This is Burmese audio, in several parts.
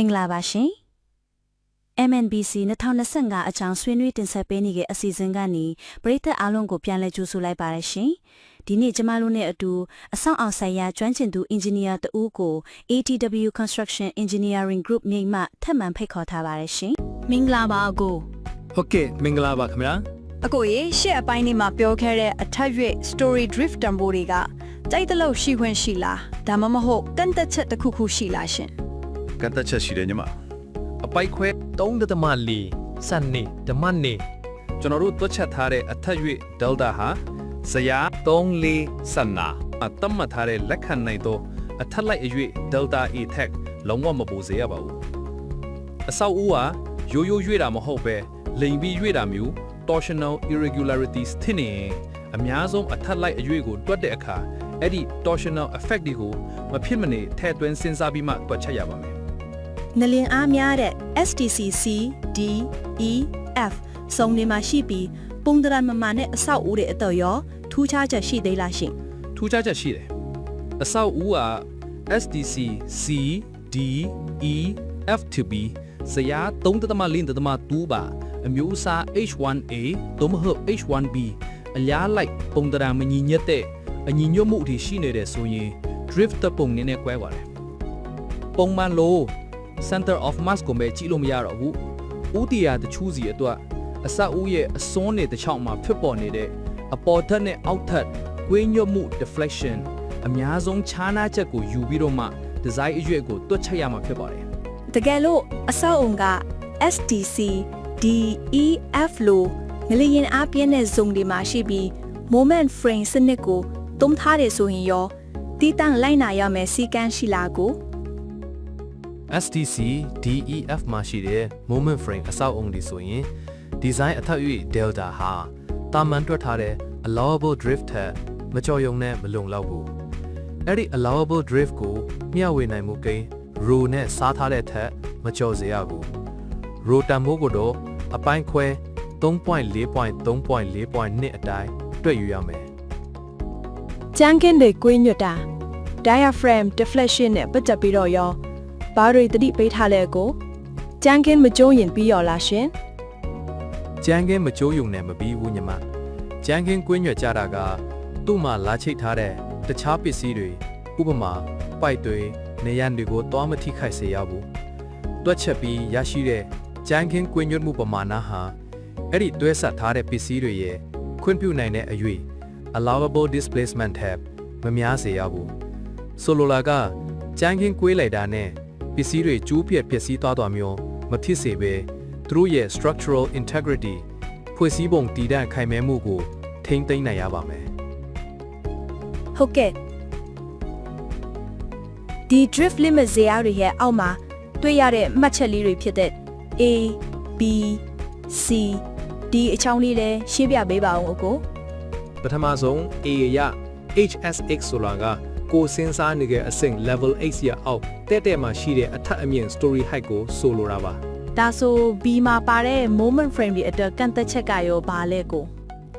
င်္ဂလာပါရှင် MNBC 2025အကြောင်းဆွေးနွေးတင်ဆက်ပေးနေတဲ့အစီအစဉ်ကနေပရိသတ်အားလုံးကိုပြန်လည်ကြိုဆိုလိုက်ပါရရှင်ဒီနေ့ကျမတို့နဲ့အတူအဆောင်အောင်ဆိုင်ရာကျွမ်းကျင်သူအင်ဂျင်နီယာတဦးကို ATW Construction Engineering Group မြိတ်မှထပ်မံဖိတ်ခေါ်ထားပါရရှင်မင်္ဂလာပါအကိုဟုတ်ကဲ့မင်္ဂလာပါခင်ဗျာအကိုရေရှေ့အပိုင်းလေးမှာပြောခဲ့တဲ့အထက်ရွေ story drift တံပိုးတွေကတိုက်တလို့ရှိခွင့်ရှိလားဒါမှမဟုတ်ကန့်သက်ချက်တစ်ခုခုရှိလားရှင် ကန့်သက်ချက်ရှိတယ်ညီမအပိုက်ခွဲ3.4စနေဓမ္မနေကျွန်တော်တို့တွက်ချက်ထားတဲ့အထက်၍ delta ဟာဇယား34စန္နာအတတ်မှတ်ထားတဲ့လက်ခံနိုင်သောအထက်လိုက်အ၍ delta a tag လုံးဝမပူစေရပါဘူးအဆောက်အဦဟာရိုးရိုးရွေ့တာမဟုတ်ပဲလိမ်ပြီးရွေ့တာမျိုး torsional irregularities ထင်နေရင်အများဆုံးအထက်လိုက်အ၍ကိုတွက်တဲ့အခါအဲ့ဒီ torsional effect တွေကိုမဖြစ်မနေထည့်သွင်းစဉ်းစားပြီးမှတွက်ချက်ရပါမယ် နလင်အားများတဲ့ STCC D E F စုံတွေမှာရှိပြီးပုံဒရမမနဲ့အဆောက်အဦတွေအတော့ရောထူးခြားချက်ရှိသေးလားရှင်ထူးခြားချက်ရှိတယ်။အဆောက်အဦက SDC C D E F to B ဇယား3.4.2ပါအမျိုးအစား H1A သို့မဟုတ် H1B အများလိုက်ပုံတရာမညီညွတ်တဲ့အညီညွတ်မှုအထိရှိနေတဲ့ဆိုရင် drift ပုံနည်းနည်းကွဲပါတယ်။ပုံမှန်လို့ center of mass ကိုပဲကြည့်လို့မရတော့ဘူး။ဥတီယာတချူးစီအတွက်အဆောက်အဦရဲ့အစွန်းနေတစ်ချောင်းမှာဖြစ်ပေါ်နေတဲ့အပေါ်ထက်နဲ့အောက်ထပ်ကွေးညွတ်မှု deflection အများဆုံးခြားနားချက်ကိုယူပြီးတော့မှဒီဇိုင်းအရွက်ကိုတွက်ချက်ရမှာဖြစ်ပါတယ်တကယ်လို့အဆောက်အုံက STC D E F လို့ငလျင်အားပြင်းတဲ့ဇုံတွေမှာရှိပြီး moment frame စနစ်ကိုသုံးထားတယ်ဆိုရင်ရောတီးတန့်လိုက်နာရမယ်စီကန်းရှိလားကို STC DEF မှာရှိတဲ့ moment frame အဆောက်အုံဒီဆိုရင် design အထက်၍ delta ဟာတာမန်တွက်ထားတဲ့ allowable drift ထက်မကျော်ယုံနဲ့မလုံလောက်ဘူးအဲ့ဒီ allowable drift ကိုမျှဝေနိုင်မှုကိန်း rho နဲ့စားထားတဲ့ထက်မကျော်စေရဘူး rho တန်ဖိုးကိုတော့အပိုင်းခွဲ3.4.3.4.2အတိုင်းတွက်ယူရမယ်ကျန်းကင်းတွေကွေးညွတ်တာ diaphragm deflection နဲ့ပတ်သက်ပြီးတော့ရော ဘာတွေတတိပေးထားလဲကိုကျန်းကင်းမကျုံးရင်ပြီးရောလားရှင်ကြမ်းကင်းမကြိုးယုံနဲ့မပြီးဘူးညီမကြမ်းကင်းကွင်းရွက်ကြတာကသူ့မှာလာချိတ်ထားတဲ့တခြားပစ္စည်းတွေဥပမာပိုက်တွေနေရန်တွေကိုတွားမထိခိုက်စေရဘူးတွက်ချက်ပြီးရရှိတဲ့ကြမ်းကင်းကွင်းရွက်မှုပမာဏဟာအဲ့ဒီတွဲဆက်ထားတဲ့ပစ္စည်းတွေရဲ့ခွင့်ပြုနိုင်တဲ့အရွေ allowable displacement tab မများစေရဘူးဆိုလိုလာကကြမ်းကင်းကွေးလိုက်တာနဲ့ ပစ္စည်းတွေကျူးပြက်ပျက်စီးသွားသွားမျိုးမဖြစ်စေဘဲသူတို့ရဲ့ structural integrity ဖွဲ့စည်းပုံတည်တံ့ခိုင်မြဲမှုကိုထိမ့်သိမ်းနိုင်ရပါမယ်ဟုတ်ကဲ့ဒီ drift limit ဇယားတွေရဲ့အောက်မှာတွေ့ရတဲ့မှတ်ချက်လေးတွေဖြစ်တဲ့ A B C D အချောင်းလေးလည်းရှင်းပြပေးပါအောင်အကိုပထမဆုံး A ရ HSX ဆိုတာက ကိုယ်စဉ်းစားနေတဲ့အဆင့် level 8ရအောက်တဲ့တဲ့မှာရှိတဲ့အထက်အမြင့် story height ကိုဆိုလိုတာပါဒါဆို B မှာပါတဲ့ moment frame တွေအတွက်ကန့်သက်ချက်ကရောဘာလဲကို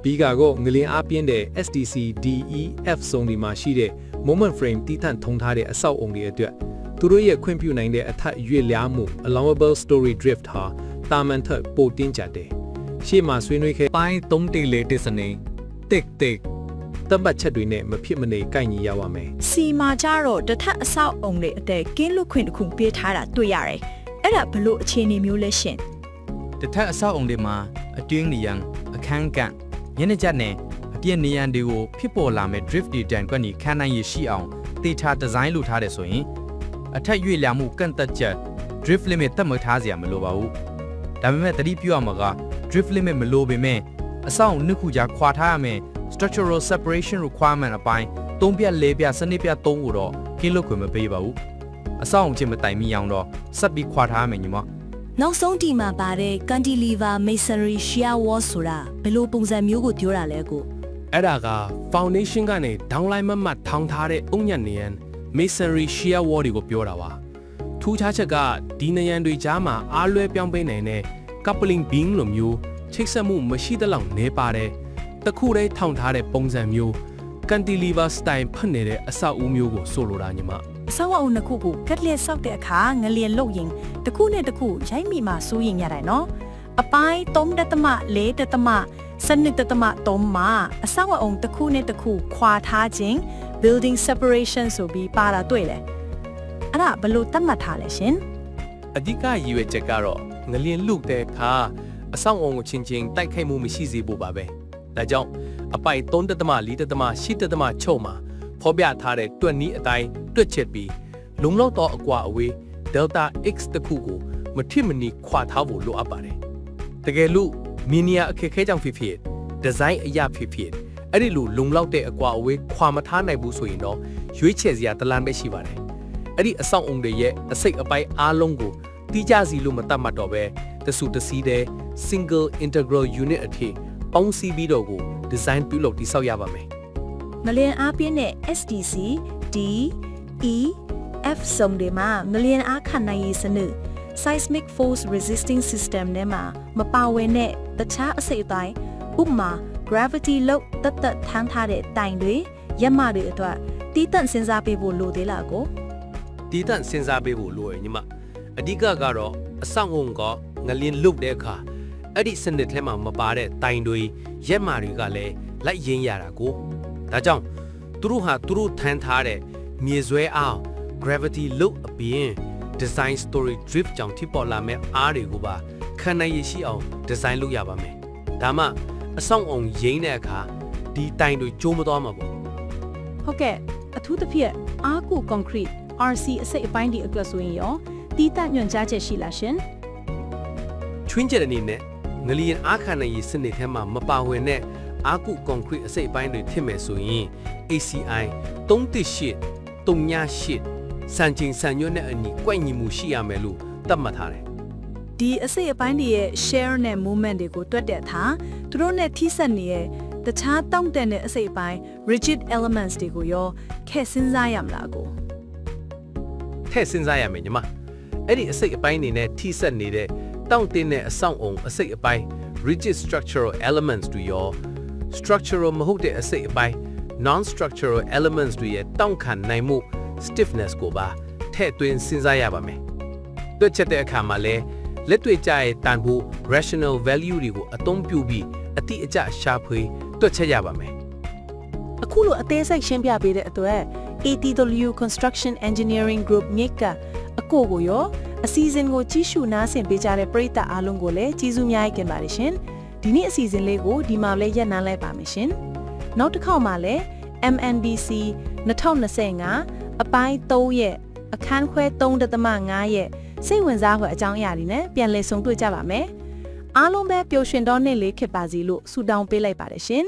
B ကတော့ငလင်အားပြင်းတဲ့ STC DEF စုံဒီမှာရှိတဲ့ moment frame တီးထန့်ထုံထားတဲ့အဆောက်အုံတွေအတွက်သူတို့ရဲ့ခွင့်ပြုနိုင်တဲ့အထက်ရွေ့လျားမှု allowable story drift ဟာတာမန်ထက်ပိုတင်းကျပ်တယ်ရှေ့မှာဆွေးနွေးခဲ့ပိုင်း3တိလေးတစ်စနေတစ်တစ် တပတ်ချက်တွေနဲ့မဖြစ်မနေကိုက်ညီရပါမယ် C မှာကျတော့တစ်ထပ်အဆောက်အုံတွေအတက်ကင်းလွတ်ခွင့်တစ်ခုပေးထားတာတွေ့ရတယ်အဲ့ဒါဘလို့အခြေအနေမျိုးလဲရှင်တထက်အဆောက်အုံတွေမှာအတွင်းနေရန်အခန်းကန့်ညနေချက်နဲ့အပြည့်နေရန်တွေကိုဖြစ်ပေါ်လာမဲ့ drift တွေတန်ကွက်နေခန်းနိုင်ရရှိအောင်တေချာဒီဇိုင်းလုပ်ထားတယ်ဆိုရင်အထက်ရွေ့လျာမှုကန့်သက်ချက် drift limit တက်မှတ်ထားစရာမလိုပါဘူးဒါပေမဲ့တတိပြုရမှာက drift limit မလိုပေမဲ့အဆောက်အုံနှစ်ခုကြားခွာထားရမယ် structural separation requirement အပိုင်း၃ပြက်၄ပြက်စနစ်ပြက်၃ကိုတော့ကင်းလွတ်ခွင့်မပေးပါဘူးအဆောက်အုံချင်းမတိုင်မိအောင်တော့ဆက်ပြီးခွာထားရမယ်ညီမနောက်ဆုံးဒီမှာပါတဲ့ cantilever masonry shear wall ဆိုတာဘယ်လိုပုံစံမျိုးကိုပြောတာလဲကိုအဲ့ဒါက foundation ကနေ downline မတ်မတ်ထောင်းထားတဲ့အုံညံ့နေရန် masonry shear wall တွေကိုပြောတာပါထူးခြားချက်ကဒီနေရန်တွေကြားမှာအားလွဲပြောင်းပေးနိုင်တဲ့ coupling beam လိုမျိုးချိတ်ဆက်မှုမရှိသလောက်နေပါတ ယ်တခုတည်းထောင်ထားတဲ့ပုံစံမျိုး cantilever style ဖတ်နေတဲ့အဆောက်အဦမျိုးကိုဆိုလိုတာညီမဒအဆောက်အအုံနှစ်ခုကိုကတ်လက်ဆောက်တဲ့အခါငလျင်လုတ်ရင်တစ်ခုနဲ့တစ်ခုရိုက်မိမှစိုးရင်ရတယ်နော်အပိုင်း3တက်သမ4တက်သမစနစ်တက်သမ3မှာအဆောက်အအုံတစ်ခုနဲ့တစ်ခုခွာထားခြင်း building separation ဆိုပြီးပါတာတွေ့တယ်အဲ့ဒါဘယ်လို့သတ်မှတ်ထားလဲရှင်အဓိကရည်ရွယ်ချက်ကတော့ငလျင်လုတဲ့အခါအဆောင်အုံကိုချင်းချင်းတိုက်ခိုက်မှုမရှိစေဖို့ပါပဲ ဒါကြောင့်အပိုင်3တက်သမ4တက်သမ8တက်သမချုပ်မှာဖော်ပြထားတဲ့တွက်နီးအတိုင်းတွက်ချက်ပြီးလုံလောက်သောအကွာအဝေး delta x တစ်ခုကိုမထိမနီခွာထားဖို့လိုအပ်ပါတယ်တကယ်လို့မီနီယာအခက်ခဲကြောင့်ဖြစ်ဖြစ်ဒီဇိုင်းအရာဖြစ်ဖြစ်အဲ့ဒီလိုလုံလောက်တဲ့အကွာအဝေးခွာမထားနိုင်ဘူးဆိုရင်တော့ရွေးချယ်စရာတလန်ပဲရှိပါတယ်အဲ့ဒီအဆောင်အုံတွေရဲ့အစိတ်အပိုင်းအားလုံးကိုတီးကြစီလို့မတတ်မှတ်တော့ပဲတဆူတစီတဲ့ single integral unit အဖြစ် ပေါင်းစည်းပြီးတော့ကို design ပြုလုပ်တိစောက်ရပါမယ်ငလျင်အားပြင်းတဲ့ SDC D E F စုံတွေမှာငလျင်အားခံနိုင်ရည်စနစ် seismic force resisting system နဲ့မှာမပါဝင်တဲ့တခြားအစိတ်အပိုင်းဥပမာ gravity load တတ်တတ်ထမ်းထားတဲ့တိုင်တွေရက်မတွေအတွက်တီးတန့်စဉ်းစားပေးဖို့လိုသေးလားကိုတည်တံ့စဉ်းစားပေးဖို့လိုရညီမအဓိကကတော့အဆောင်အုံကငလင်းလုတ်တဲ့အခါ အဲ့ဒီစနစ်ထဲမှာမပါတဲ့တိုင်တွေရက်မာတွေကလည်းလိုက်ရင်းရတာကိုဒါကြောင့်သူတို့ဟာသူတို့ထမ်းထားတဲ့မြေဆွဲအား gravity load အပြင် design story drift ကြောင့်ထိပေါ်လာမဲ့အားတွေကိုပါခံနိုင်ရရှိအောင် design လုပ်ရပါမယ်ဒါမှအဆောင်အုံရင်းတဲ့အခါဒီတိုင်တွေကျိုးမသွားမှာပေါ့ဟုတ်ကဲ့အထူးသဖြင့်အားကူ concrete RC အစိတ်အပိုင်းဒီအတွက်ဆိုရင်ရောတီးတညွန်ကြားချက်ရှိလားရှင်ချွင်းချက်အနေနဲ့ ငလျင်အားခံနိုင်ရည်စနစ်ထဲမှာမပါဝင်တဲ့အာကုကွန်ကရစ်အစိတ်အပိုင်းတွေဖြစ်မယ်ဆိုရင် ACI 318 398စံချိန်စံညွှန်းနဲ့အညီကွက်ညီမှုရှိရမယ်လို့သတ်မှတ်ထားတယ်ဒီအစိတ်အပိုင်းတွေရဲ့ share နဲ့ movement တွေကိုတွက်တဲ့အခါသူတို့နဲ့ထိစပ်နေတဲ့တခြားတောင့်တန်တဲ့အစိတ်အပိုင်း rigid elements တွေကိုရောခက်စဉ်းစားရမလားကိုထည့်စဉ်းစားရမယ်ညီမအဲ့ဒီအစိတ်အပိုင်းတွေနဲ့ထိစပ်နေတဲ့ တောင့်တင်းတဲ့အဆောင်အုံအစိတ်အပိုင်း rigid structural elements တွေရော structural မဟုတ်တဲ့အစိတ်အပိုင်း non structural elements တွေရဲ့တောင့်ခံနိုင်မှု stiffness ကိုပါထည့်သွင်းစဉ်းစားရပါမယ်တွက်ချက်တဲ့အခါမှာလဲလက်တွေ့ကြရဲ့တန်ဖိုး rational value တွေကိုအသုံးပြုပြီးအတိအကျရှာဖွေတွက်ချက်ရပါမယ်အခုလိုအသေးစိတ်ရှင်းပြပေးတဲ့အတွက် ATW Construction Engineering Group မြစ်ကအကိုကိုရော အစီအစဉ်ကိုကြီးစုနားဆင်ပေးကြတဲ့ပရိသတ်အားလုံးကိုလည်းကျေးဇူးများကြီးတင်ပါတယ်ရှင်ဒီနေ့အစီအစဉ်လေးကိုဒီမှာလည်းရပ်နားလိုက်ပါမယ်ရှင်နောက်တစ်ခေါက်မှာလည်း MNBC 2025အပိုင်း3ရဲ့အခန်းခွဲ3.5ရဲ့စိတ်ဝင်စားဖွယ်အကြောင်းအရာတွေနဲ့ပြန်လည်ဆုံတွေ့ကြပါမယ်အားလုံးပဲပျော်ရွှင်တော့နေ့လေးဖြစ်ပါစီလို့ဆုတောင်းပေးလိုက်ပါတယ်ရှင်